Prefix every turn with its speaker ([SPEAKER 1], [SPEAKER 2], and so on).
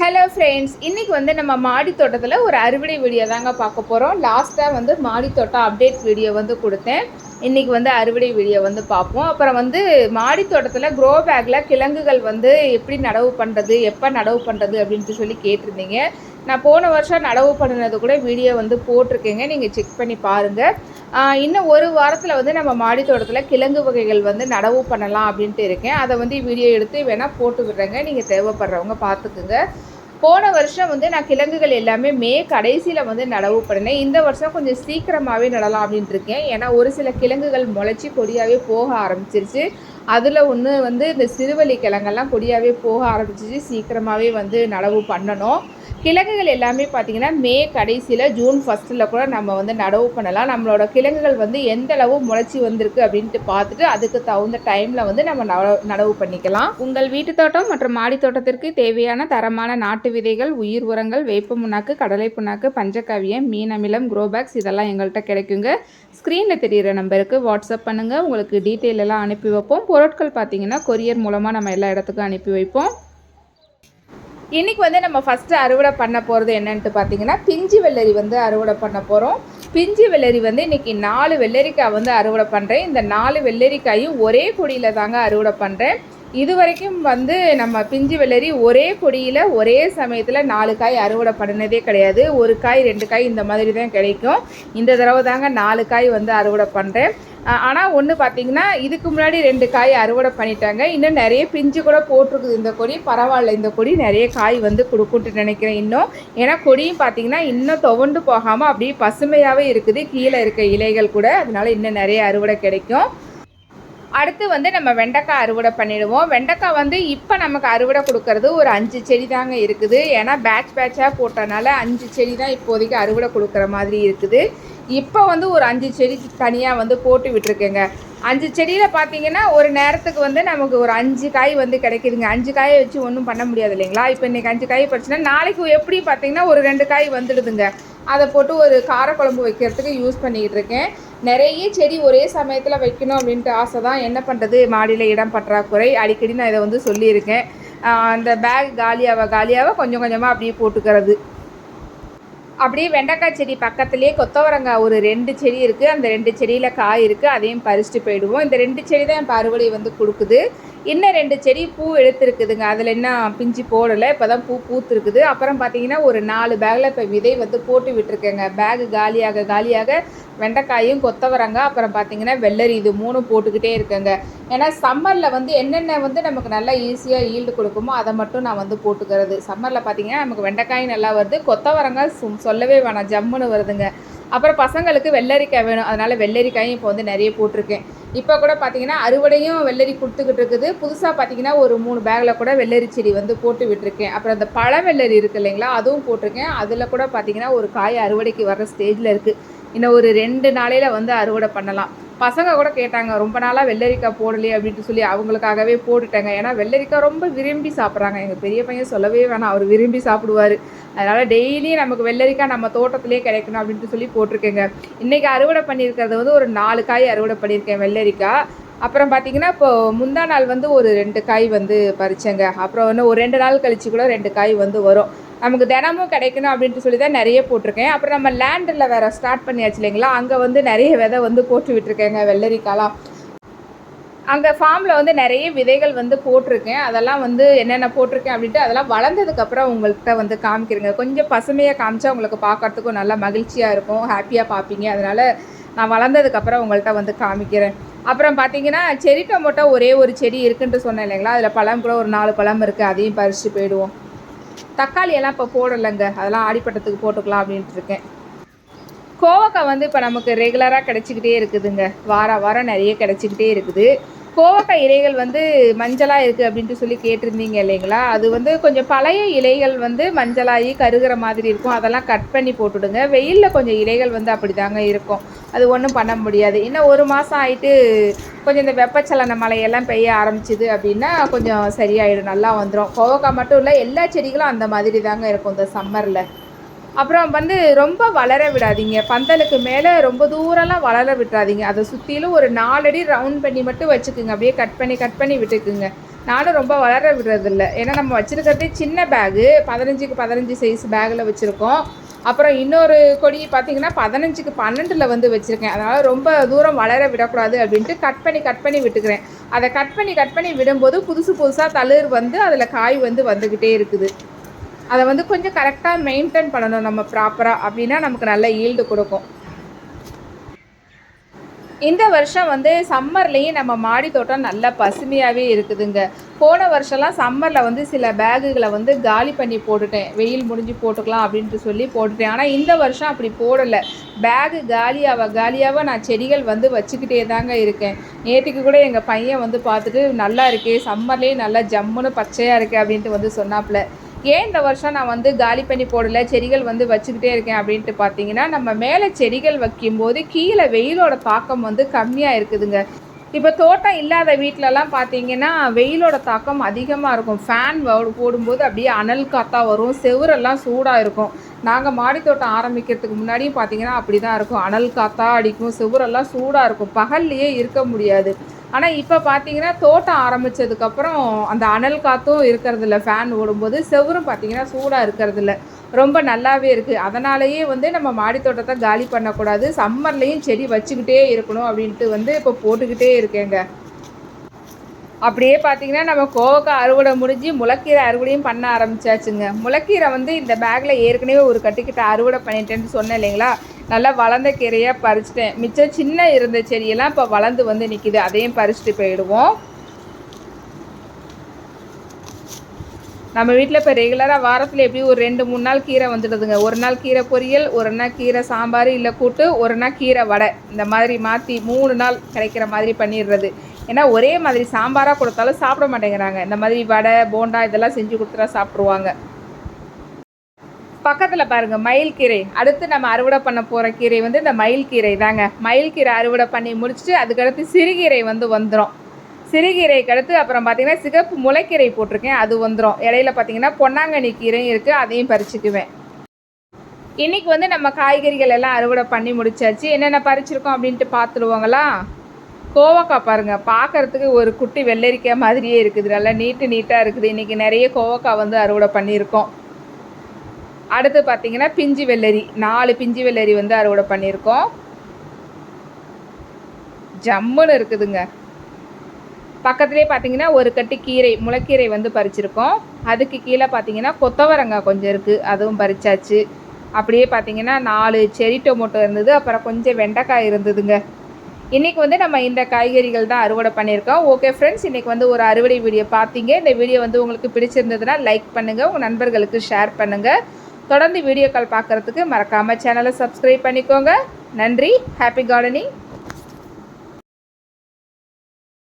[SPEAKER 1] Hello friends இன்றைக்கி வந்து நம்ம மாடி தோட்டத்தில் ஒரு அறுவடை வீடியோ தாங்க பார்க்க போகிறோம் லாஸ்ட்டாக வந்து மாடி தோட்டம் அப்டேட் வீடியோ வந்து கொடுத்தேன். இன்றைக்கி வந்து அறுவடை வீடியோ வந்து பார்ப்போம். அப்புறம் வந்து மாடி தோட்டத்தில் க்ரோ பேக்கில் கிழங்குகள் வந்து எப்படி நடவு பண்ணுறது எப்போ நடவு பண்ணுறது அப்படின்ட்டு சொல்லி கேட்டிருந்தீங்க. நான் போன வருஷம் நடவு பண்ணினது கூட வீடியோ வந்து போட்டிருக்கேங்க. நீங்கள் செக் பண்ணி பாருங்கள் இன்னும் ஒரு வாரத்தில் வந்து நம்ம மாடி தோட்டத்தில் கிழங்கு வகைகள் வந்து நடவு பண்ணலாம் அப்படின்ட்டு இருக்கேன். அதை வந்து வீடியோ எடுத்து வேணால் போட்டு விடுறேங்க. நீங்கள் தேவைப்படுறவங்க பார்த்துக்குங்க போன வருஷம் வந்து நான் கிழங்குகள் எல்லாமே மே கடைசியில் வந்து நடவு பண்ணினேன். இந்த வருஷம் கொஞ்சம் சீக்கிரமாகவே நடலாம் அப்படின்ட்டு இருக்கேன் ஏன்னா ஒரு சில கிழங்குகள் முளைச்சி கொடியாகவே போக ஆரம்பிச்சிருச்சு. அதில் ஒன்று வந்து இந்த சிறுவலி கிழங்கெல்லாம் கொடியாகவே போக ஆரம்பிச்சிச்சு. சீக்கிரமாகவே வந்து நடவு பண்ணணும். கிழங்குகள் எல்லாமே பார்த்திங்கன்னா மே கடைசியில் ஜூன் ஃபஸ்ட்டில் கூட நம்ம வந்து நடவு பண்ணலாம். நம்மளோட கிழங்குகள் வந்து எந்த அளவு முளைச்சி வந்திருக்கு அப்படின்ட்டு பார்த்துட்டு அதுக்கு தகுந்த டைமில் வந்து நம்ம நடவு பண்ணிக்கலாம். உங்கள் வீட்டு தோட்டம் மற்றும் மாடி தோட்டத்திற்கு தேவையான தரமான நாட்டு விதைகள் உயிர் உரங்கள் வேப்ப புண்ணாக்கு கடலை புண்ணாக்கு பஞ்சக்காவியம் மீன் அமிலம் குரோபேக்ஸ் இதெல்லாம் எங்கள்கிட்ட கிடைக்குங்க. ஸ்க்ரீனில் தெரிகிற நம்பருக்கு வாட்ஸ்அப் பண்ணுங்கள் உங்களுக்கு டீட்டெயில் எல்லாம் அனுப்பி வைப்போம். பொருட்கள் பார்த்தீங்கன்னா கொரியர் மூலமாக நம்ம எல்லா இடத்துக்கும் அனுப்பி வைப்போம். இன்னைக்கு வந்து நம்ம ஃபஸ்ட்டு அறுவடை பண்ண போகிறது என்னன்ட்டு பார்த்தீங்கன்னா பிஞ்சு வெள்ளரி வந்து அறுவடை பண்ண போகிறோம் பிஞ்சு வெள்ளரி வந்து இன்னைக்கு நாலு வெள்ளரிக்காய் வந்து அறுவடை பண்ணுறேன் இந்த நாலு வெள்ளரிக்காயும் ஒரே கொடியில் தாங்க அறுவடை பண்ணுறேன் இது வரைக்கும் வந்து நம்ம பிஞ்சு வெள்ளரி ஒரே கொடியில் ஒரே சமயத்தில் நாலு காய் அறுவடை பண்ணினதே கிடையாது. ஒரு காய் ரெண்டு காய் இந்த மாதிரி தான் கிடைக்கும். இந்த தடவை தாங்க நாலு காய் வந்து அறுவடை பண்ணுறேன் ஆனால் ஒன்று பார்த்தீங்கன்னா இதுக்கு முன்னாடி ரெண்டு காய் அறுவடை பண்ணிட்டாங்க. இன்னும் நிறைய பிஞ்சு கூட போட்டிருக்குது. இந்த கொடி பரவாயில்ல. இந்த கொடி நிறைய காய் வந்து கொடுக்குன்ட்டு நினைக்கிறேன் இன்னும். ஏன்னா கொடியும் பார்த்தீங்கன்னா இன்னும் துவண்டு போகாமல் அப்படியே பசுமையாகவே இருக்குது. கீழே இருக்க இலைகள் கூட. அதனால இன்னும் நிறைய அறுவடை கிடைக்கும். அடுத்து வந்து நம்ம வெண்டைக்காய் அறுவடை பண்ணிடுவோம். வெண்டைக்காய் வந்து இப்போ நமக்கு அறுவடை கொடுக்கறது ஒரு அஞ்சு செடி தாங்க இருக்குது. ஏன்னா பேட்ச் பேட்சாக போட்டனால அஞ்சு செடி தான் இப்போதைக்கு அறுவடை கொடுக்குற மாதிரி இருக்குது. இப்போ வந்து ஒரு அஞ்சு செடி தனியாக வந்து போட்டு விட்டுருக்கேங்க. அஞ்சு செடியில் பார்த்தீங்கன்னா ஒரு நேரத்துக்கு வந்து நமக்கு ஒரு அஞ்சு காய் வந்து கிடைக்குதுங்க. அஞ்சு காயை வச்சு ஒன்றும் பண்ண முடியாது இல்லைங்களா? இப்போ இன்றைக்கி அஞ்சு காய் பறிச்சுன்னா நாளைக்கு எப்படி பார்த்தீங்கன்னா ஒரு ரெண்டு காய் வந்துடுதுங்க. அதை போட்டு ஒரு காரக்குழம்பு வைக்கிறதுக்கு யூஸ் பண்ணிக்கிட்டு இருக்கேன். நிறைய செடி ஒரே சமயத்தில் வைக்கணும் அப்படின்ட்டு ஆசை தான் என்ன பண்ணுறது மாடியில் இடம் பற்றாக்குறை. அடிக்கடி நான் இதை வந்து சொல்லியிருக்கேன். அந்த பேக் காலியாவ காலியாவ கொஞ்சம் கொஞ்சமாக அப்படியே போட்டுக்கிறது. அப்படியே வெண்டைக்காய் செடி பக்கத்துலேயே கொத்தவரங்காய் ஒரு ரெண்டு செடி இருக்குது அந்த ரெண்டு செடியில் காய் இருக்குது அதையும் பறிச்சுட்டு போயிடுவோம். இந்த ரெண்டு செடி தான் என் பருவலை வந்து கொடுக்குது. இன்னும் ரெண்டு செடி பூ எடுத்துருக்குதுங்க. அதில் என்ன பிஞ்சு போடலை இப்போ தான் பூ பூத்துருக்குது. அப்புறம் பார்த்தீங்கன்னா ஒரு நாலு பேக்கில் இப்போ விதை வந்து போட்டு விட்டுருக்கேங்க. பேகு காலியாக காலியாக வெண்டைக்காயும் கொத்தவரங்காய் அப்புறம் பார்த்தீங்கன்னா வெள்ளரி இது மூணும் போட்டுக்கிட்டே இருக்கேங்க. ஏன்னா சம்மரில் வந்து என்னென்ன வந்து நமக்கு நல்லா ஈஸியாக ஈல்டு கொடுக்குமோ அதை மட்டும் நான் வந்து போட்டுக்கிறது. சம்மரில் பார்த்தீங்கன்னா நமக்கு வெண்டைக்காயும் நல்லா வருது கொத்தவரங்காய் சும் சொல்லவே வேணாம் ஜம்முன்னு வருதுங்க. அப்புறம் பசங்களுக்கு வெள்ளரிக்காய் வேணும். அதனால் வெள்ளரிக்காயும் இப்போ வந்து நிறைய போட்டிருக்கேன். இப்போ கூட பார்த்தீங்கன்னா அறுவடையும் வெள்ளரி கொடுத்துக்கிட்டு இருக்குது. புதுசாக பார்த்தீங்கன்னா ஒரு மூணு பேக்கில் கூட வெள்ளரி செடி வந்து போட்டு விட்டுருக்கேன். அப்புறம் அந்த பழ வெள்ளரி இருக்குது இல்லைங்களா அதுவும் போட்டிருக்கேன். அதில் கூட பார்த்தீங்கன்னா ஒரு காய் அறுவடைக்கு வர்ற ஸ்டேஜில் இருக்குது இன்னும் ஒரு ரெண்டு நாளையில் வந்து அறுவடை பண்ணலாம். பசங்க கூட கேட்டாங்க ரொம்ப நாளாக வெள்ளரிக்காய் போடலையே அப்படின்ட்டு சொல்லி அவங்களுக்காகவே போட்டுட்டாங்க. ஏன்னா வெள்ளரிக்காய் ரொம்ப விரும்பி சாப்பிட்றாங்க. எங்கள் பெரிய பையன் சொல்லவே வேணாம். அவர் விரும்பி சாப்பிடுவார். அதனால் டெய்லியும் நமக்கு வெள்ளரிக்காய் நம்ம தோட்டத்திலே கிடைக்கணும் அப்படின்ட்டு சொல்லி போட்டிருக்கேங்க. இன்றைக்கி அறுவடை பண்ணியிருக்கிறது வந்து ஒரு நாலு காய் அறுவடை பண்ணியிருக்கேன் வெள்ளரிக்காய். அப்புறம் பார்த்தீங்கன்னா இப்போ முந்தா நாள் வந்து ஒரு ரெண்டு காய் வந்து பறித்தேங்க அப்புறம் இன்னும் ஒரு ரெண்டு நாள் கழிச்சு கூட ரெண்டு காய் வந்து வரும். நமக்கு தினமும் கிடைக்கணும் அப்படின்ட்டு சொல்லி தான் நிறைய போட்டிருக்கேன். அப்புறம் நம்ம லேண்டில் வேறு ஸ்டார்ட் பண்ணியாச்சு இல்லைங்களா? அங்கே வந்து நிறைய விதை வந்து போட்டு விட்டுருக்கேங்க வெள்ளரிக்காலாம் அங்கே ஃபார்மில் வந்து நிறைய விதைகள் வந்து போட்டிருக்கேன். அதெல்லாம் வந்து என்னென்ன போட்டிருக்கேன் அப்படின்ட்டு அதெல்லாம் வளர்ந்ததுக்கப்புறம் உங்கள்கிட்ட வந்து காமிக்கிறேங்க. கொஞ்சம் பசுமையாக காமிச்சா உங்களுக்கு பார்க்கறதுக்கும் நல்லா மகிழ்ச்சியாக இருக்கும் ஹாப்பியாக பார்ப்பீங்க. அதனால் நான் வளர்ந்ததுக்கப்புறம் உங்கள்கிட்ட வந்து காமிக்கிறேன். அப்புறம் பார்த்தீங்கன்னா செரி டொமோட்டோ ஒரே ஒரு செடி இருக்குன்ட்டு சொன்னேன் இல்லைங்களா? அதில் பழம் கூட ஒரு நாலு பழம் இருக்குது அதையும் பறித்து போயிடுவோம். தக்காளி எல்லாம் இப்போ போடலைங்க. அதெல்லாம் ஆடிப்பட்டத்துக்கு போட்டுக்கலாம் அப்படின்ட்டு இருக்கேன். கோவக்காய் வந்து இப்போ நமக்கு ரெகுலராக கிடச்சிக்கிட்டே இருக்குதுங்க. வார வாரம் நிறைய கிடச்சிக்கிட்டே இருக்குது. கோவக்காய் இலைகள் வந்து மஞ்சளாக இருக்குது அப்படின்ட்டு சொல்லி கேட்டிருந்தீங்க இல்லைங்களா? அது வந்து கொஞ்சம் பழைய இலைகள் வந்து மஞ்சளாகி கருகிற மாதிரி இருக்கும். அதெல்லாம் கட் பண்ணி போட்டுடுங்க. வெயிலில் கொஞ்சம் இலைகள் வந்து அப்படி தாங்க இருக்கும். அது ஒன்றும் பண்ண முடியாது. இன்னும் ஒரு மாதம் ஆயிட்டு கொஞ்சம் இந்த வெப்பச்சலன மழையெல்லாம் பெய்ய ஆரம்பிச்சிது அப்படின்னா கொஞ்சம் சரியாயிடும். நல்லா வந்துடும் கோவக்காய் மட்டும் இல்லை எல்லா செடிகளும் அந்த மாதிரி தாங்க இருக்கும் இந்த சம்மரில் அப்புறம் வந்து ரொம்ப வளர விடாதீங்க. பந்தலுக்கு மேலே ரொம்ப தூரம்லாம் வளர விட்டுறாதீங்க. அதை சுற்றிலும் ஒரு நாலடி ரவுண்ட் பண்ணி மட்டும் வச்சுக்குங்க. அப்படியே கட் பண்ணி கட் பண்ணி விட்டுக்குங்க. நானும் ரொம்ப வளர விடுறதில்ல. ஏன்னா நம்ம வச்சுருக்கிறதே சின்ன பேகு பதினஞ்சுக்கு பதினஞ்சு சைஸ் பேக்கில் வச்சுருக்கோம். அப்புறம் இன்னொரு கொடி பார்த்தீங்கன்னா பதினஞ்சுக்கு பன்னெண்டில் வந்து வச்சுருக்கேன். அதனால் ரொம்ப தூரம் வளர விடக்கூடாது அப்படின்ட்டு கட் பண்ணி கட் பண்ணி விட்டுக்கிறேன். அதை கட் பண்ணி கட் பண்ணி விடும்போது புதுசு புதுசாக தளிர் வந்து அதில் காய் வந்து வந்துக்கிட்டே இருக்குது. அதை வந்து கொஞ்சம் கரெக்டாக மெயின்டைன் பண்ணணும் நம்ம ப்ராப்பராக அப்படின்னா நமக்கு நல்ல ஈல்டு கொடுக்கும். இந்த வருஷம் வந்து சம்மர்லேயும் நம்ம மாடி தோட்டம் நல்ல பசுமையாகவே இருக்குதுங்க. போன வருஷம்லாம் சம்மரில் வந்து சில பேகுகளை வந்து காலி பண்ணி போட்டுட்டேன். வெயில் முடிஞ்சு போட்டுக்கலாம் அப்படின்ட்டு சொல்லி போட்டுட்டேன். ஆனால் இந்த வருஷம் அப்படி போடலை. பேகு காலியாக காலியாக நான் செடிகள் வந்து வச்சுக்கிட்டே தாங்க இருக்கேன். நேற்றுக்கு கூட எங்கள் பையன் வந்து பார்த்துட்டு நல்லா இருக்கே சம்மர்லேயே நல்லா ஜம்முன்னு பச்சையாக இருக்கே அப்படின்ட்டு வந்து சொன்னாப்புல. ஏன் இந்த வருஷம் நான் வந்து காலி பண்ணி போடல? செடிகள் வந்து வச்சுக்கிட்டே இருக்கேன் அப்படின்ட்டு பார்த்தீங்கன்னா நம்ம மேலே செடிகள் வைக்கும்போது கீழே வெயிலோட தாக்கம் வந்து கம்மியாக இருக்குதுங்க. இப்போ தோட்டம் இல்லாத வீட்டிலலாம் பார்த்தீங்கன்னா வெயிலோட தாக்கம் அதிகமாக இருக்கும். ஃபேன் போடும்போது அப்படியே அனல் காற்றாக வரும். செவரெல்லாம் சூடாக இருக்கும். நாங்கள் மாடி தோட்டம் ஆரம்பிக்கிறதுக்கு முன்னாடியும் பார்த்தீங்கன்னா அப்படி தான் இருக்கும். அனல் காற்றா அடிக்கும். செவரெல்லாம் சூடாக இருக்கும். பகல்லையே இருக்க முடியாது. ஆனால் இப்போ பார்த்தீங்கன்னா தோட்டம் ஆரம்பித்ததுக்கப்புறம் அந்த அனல் காற்றும் இருக்கிறதில்ல ஃபேன் ஓடும்போது செவரும் பார்த்தீங்கன்னா சூடாக இருக்கிறதில்ல. ரொம்ப நல்லாவே இருக்குது அதனாலேயே வந்து நம்ம மாடி தோட்டத்தை காலி பண்ணக்கூடாது. சம்மர்லேயும் செடி வச்சுக்கிட்டே இருக்கணும் அப்படின்ட்டு வந்து இப்போ போட்டுக்கிட்டே இருக்கேங்க. அப்படியே பார்த்தீங்கன்னா நம்ம கோவக்காய் அறுவடை முடிஞ்சு முளைக்கீரை அறுவடையும் பண்ண ஆரம்பிச்சாச்சுங்க. முளைக்கீரை வந்து இந்த பேக்கில் ஏற்கனவே ஒரு கட்டிக்கிட்ட அறுவடை பண்ணிட்டேன்னு சொன்னேன் இல்லைங்களா? நல்லா வளர்ந்த கீரையாக பறிச்சிட்டேன். மிச்சம் சின்ன இருந்த செடியெல்லாம் இப்போ வளர்ந்து வந்து நிற்கிது அதையும் பறிச்சுட்டு போயிடுவோம். நம்ம வீட்டில் இப்போ ரெகுலராக வாரத்தில் எப்படி ஒரு ரெண்டு மூணு நாள் கீரை வந்துடுதுங்க. ஒரு நாள் கீரை பொரியல் ஒரு நாள் கீரை சாம்பார் இல்லை கூட்டு ஒரு நாள் கீரை வடை. இந்த மாதிரி மாற்றி மூணு நாள் கிடைக்கிற மாதிரி பண்ணிடுறது. ஏன்னா ஒரே மாதிரி சாம்பாராக கொடுத்தாலும் சாப்பிட மாட்டேங்கிறாங்க. இந்த மாதிரி வடை போண்டா இதெல்லாம் செஞ்சு கொடுத்துட்டா சாப்பிடுவாங்க. பக்கத்தில் பாருங்கள் மயில் கீரை. அடுத்து நம்ம அறுவடை பண்ண போகிற கீரை வந்து இந்த மயில் கீரை தாங்க. மயில் கீரை அறுவடை பண்ணி முடிச்சுட்டு அதுக்கடுத்து சிறுகீரை வந்து வந்துடும் சிறுகீரைக்கு அடுத்து அப்புறம் பார்த்தீங்கன்னா சிகப்பு முளைக்கீரை போட்டிருக்கேன் அது வந்துடும் இடையில பார்த்தீங்கன்னா பொன்னாங்கண்ணி கீரையும் இருக்குது அதையும் பறிச்சுக்குவேன். இன்றைக்கி வந்து நம்ம காய்கறிகள் எல்லாம் அறுவடை பண்ணி முடிச்சாச்சு. என்னென்ன பறிச்சிருக்கோம் அப்படின்ட்டு பார்த்துடுவோங்களா கோவக்காய் பாருங்கள் பார்க்குறதுக்கு ஒரு குட்டி வெள்ளரிக்காய் மாதிரியே இருக்குது. நல்லா நீட்டு நீட்டாக இருக்குது. இன்றைக்கி நிறைய கோவக்காய் வந்து அறுவடை பண்ணியிருக்கோம். அடுத்து பார்த்தீங்கன்னா பிஞ்சு வெள்ளரி. நாலு பிஞ்சு வெள்ளரி வந்து அறுவடை பண்ணியிருக்கோம். ஜம்முன்னு இருக்குதுங்க. பக்கத்துலேயே பார்த்தீங்கன்னா ஒரு கட்டி கீரை முளைக்கீரை வந்து பறிச்சிருக்கோம். அதுக்கு கீழே பார்த்தீங்கன்னா கொத்தவரங்காய் கொஞ்சம் இருக்குது அதுவும் பறிச்சாச்சு. அப்படியே பார்த்தீங்கன்னா நாலு செரி டொமோட்டோ இருந்தது அப்புறம் கொஞ்சம் வெண்டைக்காய் இருந்ததுங்க. இன்றைக்கி வந்து நம்ம இந்த காய்கறிகள் தான் அறுவடை பண்ணியிருக்கோம். ஓகே ஃப்ரெண்ட்ஸ் இன்றைக்கி வந்து ஒரு அறுவடை வீடியோ பார்த்தீங்க. இந்த வீடியோ வந்து உங்களுக்கு பிடிச்சிருந்ததுன்னா லைக் பண்ணுங்கள் உங்கள் நண்பர்களுக்கு ஷேர் பண்ணுங்கள் தொடர்ந்து வீடியோக்கள் பார்க்குறதுக்கு மறக்காமல் சேனலை சப்ஸ்கிரைப் பண்ணிக்கோங்க. நன்றி. Happy gardening